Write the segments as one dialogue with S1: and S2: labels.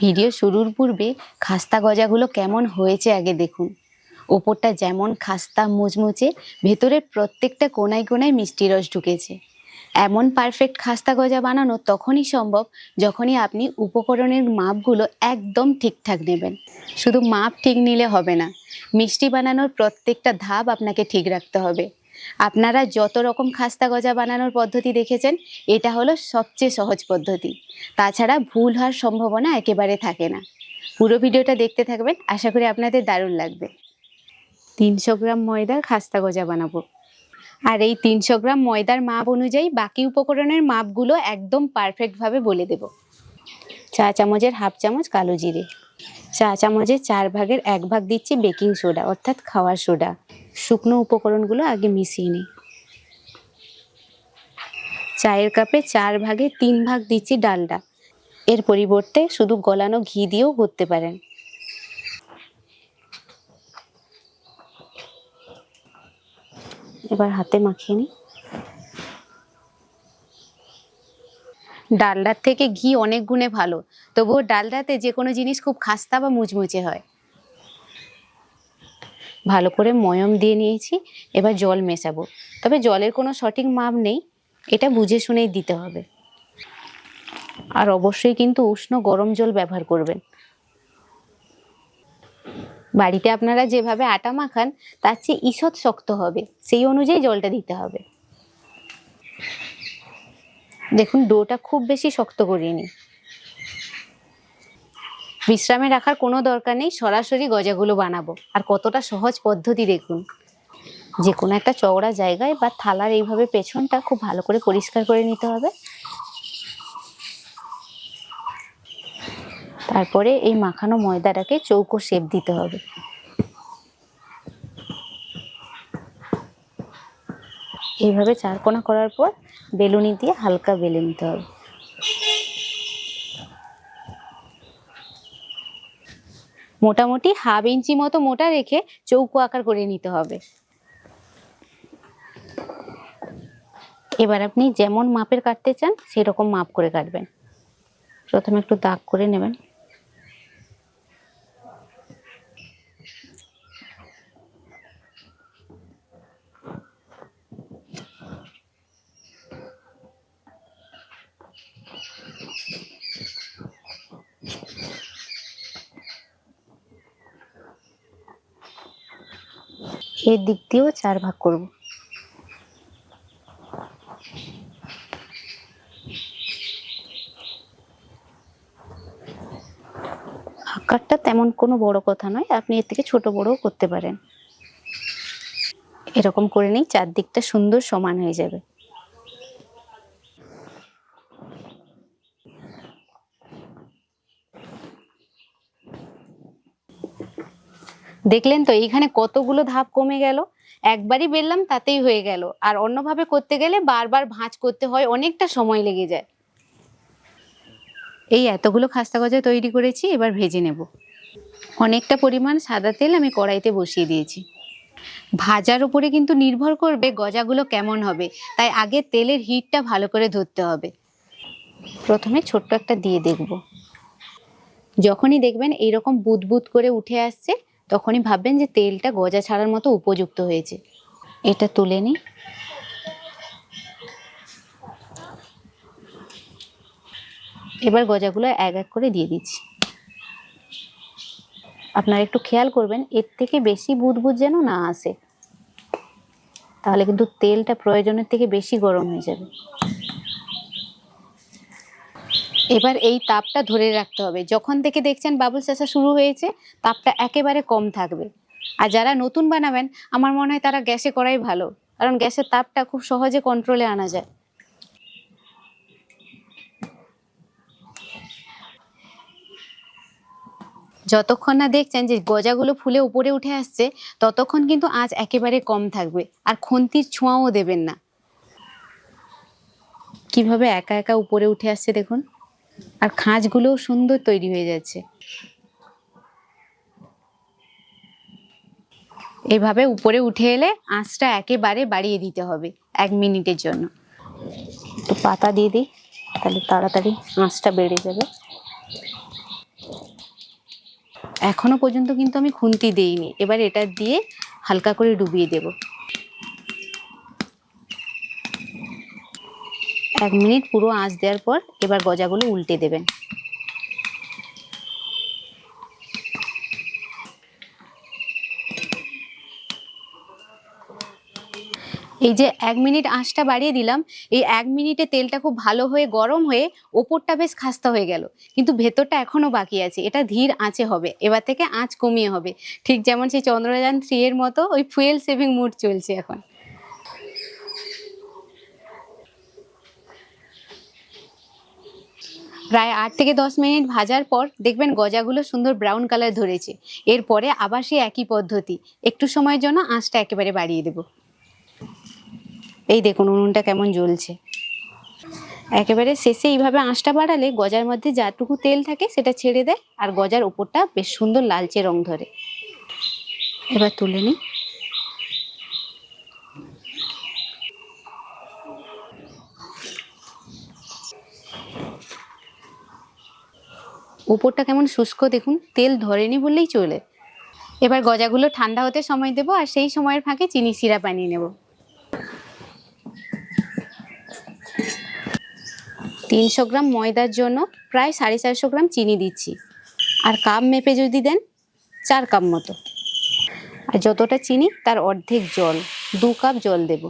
S1: Video শুরুর পূর্বে খাস্তা গজাগুলো কেমন হয়েছে আগে দেখুন। ওপরটা যেমন খাস্তা মুচমুচে, ভেতরের প্রত্যেকটা কোনায় কোনায় মিষ্টি রস ঢুকেছে। এমন পারফেক্ট খাস্তা গজা বানানো তখনই সম্ভব যখনই আপনি উপকরণের মাপগুলো একদম ঠিকঠাক নেবেন। শুধু মাপ ঠিক নিলে হবে না, মিষ্টি বানানোর প্রত্যেকটা ধাপ আপনাকে ঠিক রাখতে হবে। আপনারা যত রকম খাস্তা গজা বানানোর পদ্ধতি দেখেছেন, এটা হলো সবচেয়ে সহজ পদ্ধতি। তাছাড়া ভুল হওয়ার সম্ভাবনা একেবারে থাকে না। পুরো ভিডিওটা দেখতে থাকবেন, আশা করি আপনাদের দারুণ লাগবে। তিনশো গ্রাম ময়দার খাস্তা গজা বানাবো। আর এই তিনশো গ্রাম ময়দার মাপ অনুযায়ী বাকি উপকরণের মাপগুলো একদম পারফেক্টভাবে বলে দেব। চা চামচের হাফ চামচ কালো জিরে। চা চামচের চার ভাগের এক ভাগ দিচ্ছি বেকিং সোডা, অর্থাৎ খাওয়ার সোডা। শুকনো উপকরণগুলো আগে মিশিয়ে নিই। চায়ের কাপে চার ভাগে তিন ভাগ দিচ্ছি ডালডা। এর পরিবর্তে শুধু গলানো ঘি দিয়েও করতে পারেন। এবার হাতে মাখিয়ে নিই। ডালডার থেকে ঘি অনেক গুণে ভালো, তবুও ডালডাতে যে কোনো জিনিস খুব খাস্তা বা মুচমুচে হয়। ভালো করে ময়ম দিয়ে নিয়েছি, এবার জল মেশাবো। তবে জলের কোনো সঠিক মাপ নেই, এটা বুঝে শুনেই দিতে হবে। আর অবশ্যই কিন্তু উষ্ণ গরম জল ব্যবহার করবেন। বাড়িতে আপনারা যেভাবে আটা মাখান, তার চেয়ে ঈষৎ শক্ত হবে, সেই অনুযায়ী জলটা দিতে হবে। দেখুন, ডোটা খুব বেশি শক্ত করিনি। বিশ্রামে রাখার কোনো দরকার নেই, সরাসরি গজাগুলো বানাবো। আর কতটা সহজ পদ্ধতি দেখুন। যে কোনো একটা চওড়া জায়গায় বা থালার এইভাবে পেছনটা খুব ভালো করে পরিষ্কার করে নিতে হবে। তারপরে এই মাখানো ময়দাটাকে চৌকো শেপ দিতে হবে। এইভাবে চারকোনা করার পর বেলুনি দিয়ে হালকা বেলে নিতে হবে। মোটামুটি হাফ ইঞ্চি মতো মোটা রেখে চৌকো আকার করে নিতে হবে। এবার আপনি যেমন মাপের কাটতে চান, সেরকম মাপ করে কাটবেন। প্রথমে একটু দাগ করে নেবেন। এর দিক দিয়েও চার ভাগ করব। আকারটা তেমন কোনো বড় কথা নয়, আপনি এর থেকে ছোট বড়ও করতে পারেন। এরকম করে নেই, চারদিকটা সুন্দর সমান হয়ে যাবে। দেখলেন তো, এইখানে কতগুলো ধাপ কমে গেল? একবারই বেললাম তাতেই হয়ে গেল। আর অন্যভাবে করতে গেলে বারবার ভাঁজ করতে হয়, অনেকটা সময় লেগে যায়। এই এতগুলো খাস্তা গজা তৈরি করেছি, এবার ভেজে নেব। অনেকটা পরিমাণ সাদা তেল আমি কড়াইতে বসিয়ে দিয়েছি। ভাজার উপরে কিন্তু নির্ভর করবে গজাগুলো কেমন হবে। তাই আগে তেলের হিটটা ভালো করে ধরতে হবে। প্রথমে ছোট্ট একটা দিয়ে দেখব। যখনই দেখবেন এইরকম বুদবুদ করে উঠে আসছে তখনই ভাববেন যে তেলটা গজা ছাড়ার মতো উপযুক্ত হয়েছে। এটা তুলে নিই। এবার গজাগুলো এক এক করে দিয়ে দিচ্ছি। আপনারা একটু খেয়াল করবেন, এর থেকে বেশি বুদবুদ যেন না আসে। তাহলে কিন্তু তেলটা প্রয়োজনের থেকে বেশি গরম হয়ে যাবে। এবার এই তাপটা ধরে রাখতে হবে। যখন থেকে দেখছেন বাবুল চাষা শুরু হয়েছে, তাপটা একেবারে কম থাকবে। আর যারা নতুন বানাবেন, আমার মনে হয় তারা গ্যাসে করাই ভালো। কারণ গ্যাসের তাপটা খুব সহজে কন্ট্রোলে আনা যায়। যতক্ষণ না দেখছেন যে গজাগুলো ফুলে উপরে উঠে আসছে, ততক্ষণ কিন্তু আঁচ একেবারে কম থাকবে। আর খুন্তির ছোঁয়াও দেবেন না। কীভাবে একা একা উপরে উঠে আসছে দেখুন। আর খাঁজগুলোও সুন্দর তৈরি হয়ে যাচ্ছে। এভাবে উপরে উঠে এলে আঁচটা একেবারে বাড়িয়ে দিতে হবে এক মিনিটের জন্য। একটু পাতা দিয়ে দিই, তাহলে তাড়াতাড়ি আঁচটা বেড়ে যাবে। এখনও পর্যন্ত কিন্তু আমি খুন্তি দেইনি। এবার এটা দিয়ে হালকা করে ডুবিয়ে দেব। এক মিনিট পুরো আঁচ দেওয়ার পর এবার গজাগুলো উল্টে দেবেন। এই যে এক মিনিট আঁচটা বাড়িয়ে দিলাম, এই এক মিনিটে তেলটা খুব ভালো হয়ে গরম হয়ে ওপরটা বেশ খাস্তা হয়ে গেল। কিন্তু ভেতরটা এখনও বাকি আছে, এটা ধীর আঁচে হবে, এবার থেকে আঁচ কমিয়ে হবে। ঠিক যেমন সেই চন্দ্রযান থ্রি এর মতো ওই ফুয়েল সেভিং মুড চলছে এখন। প্রায় আট থেকে দশ মিনিট ভাজার পর দেখবেন গজাগুলো সুন্দর ব্রাউন কালার ধরেছে। এরপরে আবার সেই একই পদ্ধতি। একটু সময়ের জন্য আঁচটা একেবারে বাড়িয়ে দেবো। এই দেখুন, উনুনটা কেমন জ্বলছে। একেবারে শেষে এইভাবে আঁচটা বাড়ালে গজার মধ্যে যাটুকু তেল থাকে সেটা ছেড়ে দেয়, আর গজার ওপরটা বেশ সুন্দর লালচে রং ধরে। এবার তুলে নিই। ওপরটা কেমন শুষ্ক দেখুন, তেল ধরেনি বললেই চলে। এবার গজাগুলো ঠান্ডা হতে সময় দেবো আর সেই সময়ের ফাঁকে চিনি সিরাপ বানিয়ে নেব। তিনশো গ্রাম ময়দার জন্য প্রায় সাড়ে চারশো গ্রাম চিনি দিচ্ছি। আর কাপ মেপে যদি দেন, চার কাপ মতো। আর যতটা চিনি, তার অর্ধেক জল, দু কাপ জল দেব।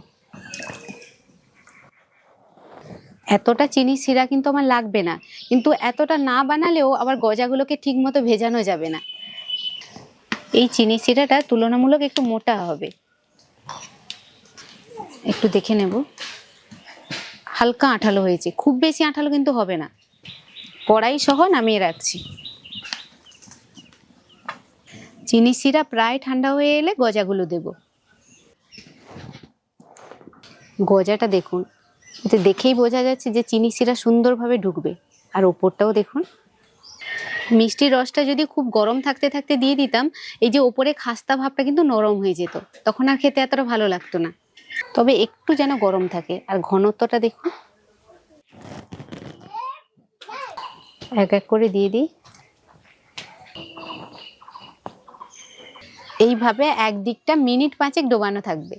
S1: এতটা চিনি শিরা কিন্তু আমার লাগবে না। কিন্তু এতটা না বানালেও আবার গজাগুলোকে ঠিক মতো ভেজানো যাবে না। এই চিনি শিরাটা তুলনামূলক একটু মোটা হবে। একটু দেখে নেব। হালকা আঠালো হয়েছে। খুব বেশি আঠালো কিন্তু হবে না। কড়াই সহ নামিয়ে রাখছি। চিনি শিরা প্রায় ঠান্ডা হয়ে এলে গজাগুলো দেব। গজাটা দেখুন। এতে দেখেই বোঝা যাচ্ছে যে চিনি শিরা সুন্দরভাবে ঢুকবে। আর ওপরটাও দেখুন। মিষ্টির রসটা যদি খুব গরম থাকতে থাকতে দিয়ে দিতাম, এই যে ওপরে খাস্তা ভাবটা কিন্তু নরম হয়ে যেত। তখন আর খেতে এতটা ভালো লাগতো না। তবে একটু যেন গরম থাকে। আর ঘনত্বটা দেখুন। এক এক করে দিয়ে দিই। এইভাবে একদিকটা মিনিট পাঁচেক ডোবানো থাকবে।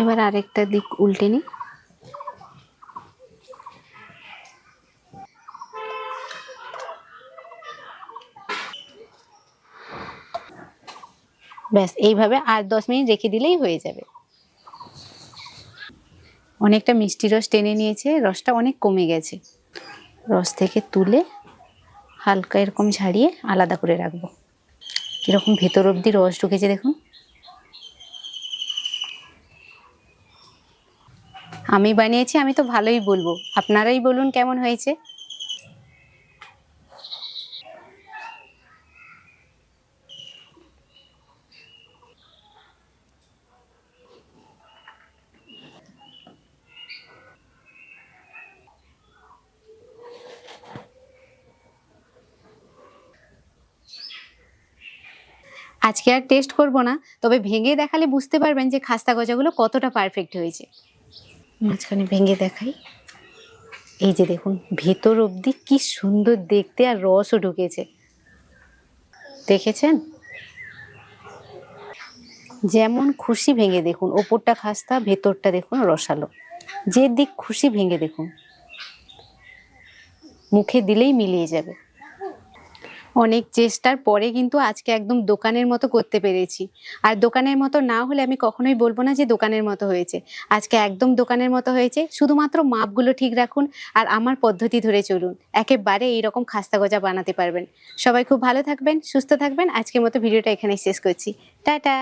S1: এবার আরেকটা দিক উল্টে নিই। ব্যাস, এইভাবে আর দশ মিনিট রেখে দিলেই হয়ে যাবে। অনেকটা মিষ্টি রস টেনে নিয়েছে, রসটা অনেক কমে গেছে। রস থেকে তুলে হালকা এরকম ঝাড়িয়ে আলাদা করে রাখব। কীরকম ভেতর অবধি রস ঢুকেছে দেখুন। আমি বানিয়েছি, আমি তো ভালোই বলব। আপনারাই বলুন কেমন হয়েছে? আজকে আর টেস্ট করব না, তবে ভেঙে দেখালে বুঝতে পারবেন যে খাস্তা গজাগুলো কতটা পারফেক্ট হয়েছে। মাঝখানে ভেঙে দেখাই। এই যে দেখুন, ভেতর অবধি কি সুন্দর দেখতে আর রসও ঢুকেছে। দেখেছেন? যেমন খুশি ভেঙে দেখুন, ওপরটা খাস্তা, ভেতরটা দেখুন রসালো। যে দিক খুশি ভেঙে দেখুন, মুখে দিলেই মিলিয়ে যাবে। অনেক চেষ্টার পরে কিন্তু আজকে একদম দোকানের মতো করতে পেরেছি। আর দোকানের মতো না হলে আমি কখনোই বলব না যে দোকানের মতো হয়েছে। আজকে একদম দোকানের মতো হয়েছে, শুধুমাত্র মাপগুলো ঠিক রাখুন আর আমার পদ্ধতি ধরে চলুন। একেবারে এইরকম খাস্তা গজা বানাতে পারবেন। সবাই খুব ভালো থাকবেন, সুস্থ থাকবেন। আজকের মতো ভিডিওটা এখানেই শেষ করছি। টাটা!